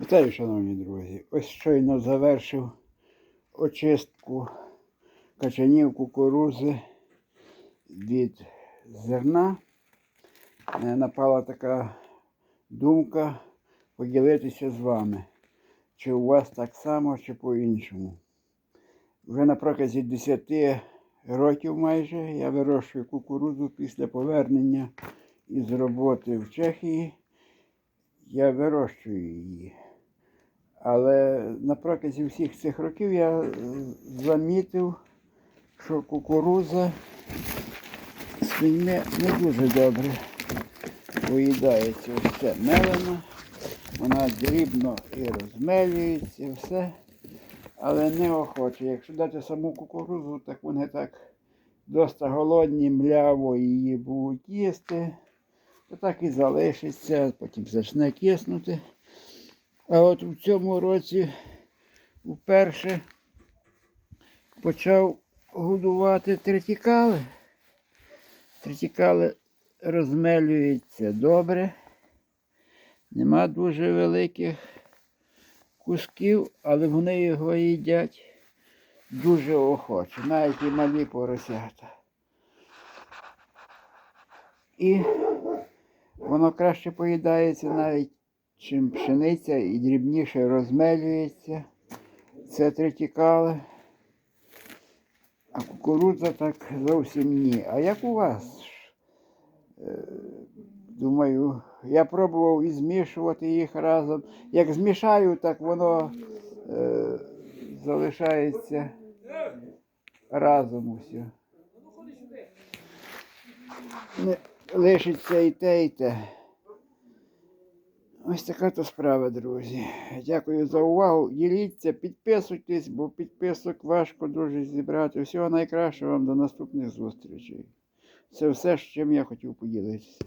Вітаю, шановні друзі. Ось щойно завершив очистку качанів кукурузи від зерна. Напала така думка поділитися з вами. Чи у вас так само, чи по-іншому. Вже на протязі 10 років майже я вирощую кукурудзу після повернення із роботи в Чехії. Я вирощую її. Але на протязі всіх цих років я е, замітив, що кукуруза свиньми не дуже добре поїдається. Ось це мелена, вона дрібно і розмелюється, все, але не охоче. Якщо дати саму кукурузу, так вони так доста голодні, мляво її будуть їсти то так і залишиться, потім почне киснути. А от у цьому році вперше почав годувати тритікали. Тритікали розмелюються добре. Нема дуже великих кусків, але вони його їдять дуже охоче, навіть і малі поросята. І Воно краще поїдається навіть, чим пшениця і дрібніше розмелюється. Це тритікали. А кукурудза так зовсім ні. А як у вас? Е, Думаю, я пробував і змішувати їх разом. Як змішаю, так воно е, залишається разом усе. Не лишиться і те, і те. Ось така то справа, друзі. Дякую за увагу. Діліться, підписуйтесь, бо підписок важко дуже зібрати. Всього найкращого вам до наступних зустрічей. Це все, з чим я хотів поділитися.